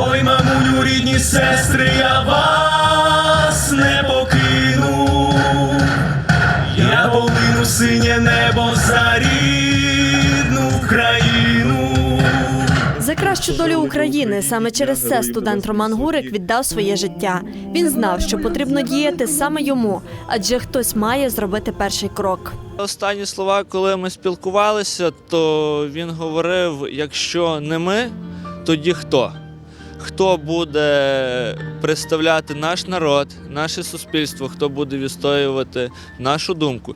Ой, мамуню, рідні сестри, я вас не покину. Я полину синє небо за рідну країну. За кращу долю України саме через це студент Роман Гурик віддав своє життя. Він знав, що потрібно діяти саме йому, адже хтось має зробити перший крок. Останні слова, коли ми спілкувалися, то він говорив: якщо не ми, тоді хто? Хто буде представляти наш народ, наше суспільство, хто буде відстоювати нашу думку?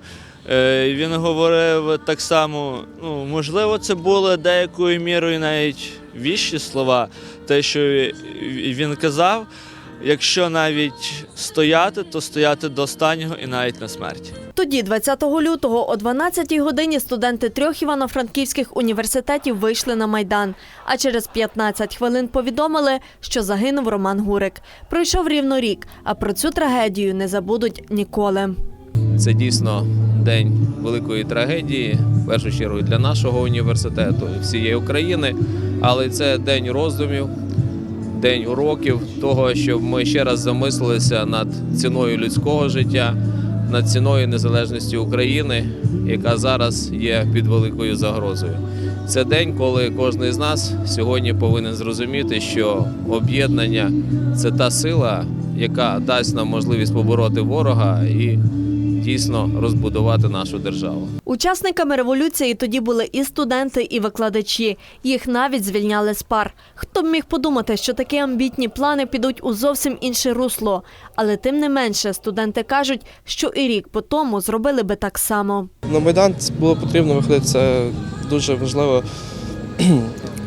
Е, Він говорив так само: ну, можливо, це були деякою мірою навіть віщі слова, те, що він казав. Якщо навіть стояти, то стояти до останнього і навіть на смерті. Тоді, 20 лютого, о 12 годині, студенти трьох івано-франківських університетів вийшли на майдан. А через 15 хвилин повідомили, що загинув Роман Гурик. Пройшов рівно рік, а про цю трагедію не забудуть ніколи. Це дійсно день великої трагедії, в першу чергу для нашого університету і всієї України. Але це день роздумів, день уроків того, щоб ми ще раз замислилися над ціною людського життя, над ціною незалежності України, яка зараз є під великою загрозою. Це день, коли кожен з нас сьогодні повинен зрозуміти, що об'єднання це та сила, яка дасть нам можливість побороти ворога і дійсно розбудувати нашу державу. Учасниками революції тоді були і студенти, і викладачі. Їх навіть звільняли з пар. Хто б міг подумати, що такі амбітні плани підуть у зовсім інше русло. Але тим не менше, студенти кажуть, що і рік по тому зробили би так само. На Майдан було потрібно виходити. Це дуже важлива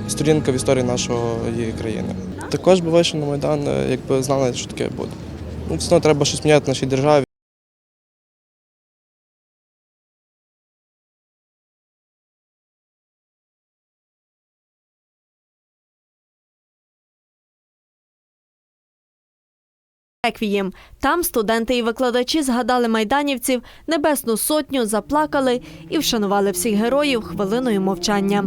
сторінка в історії нашої країни. Також би вийшов на Майдан, е, якби знали, що таке буде. Ну, все одно треба щось міняти в нашій державі. Реквієм. Там студенти і викладачі згадали майданівців, небесну сотню, заплакали і вшанували всіх героїв хвилиною мовчання.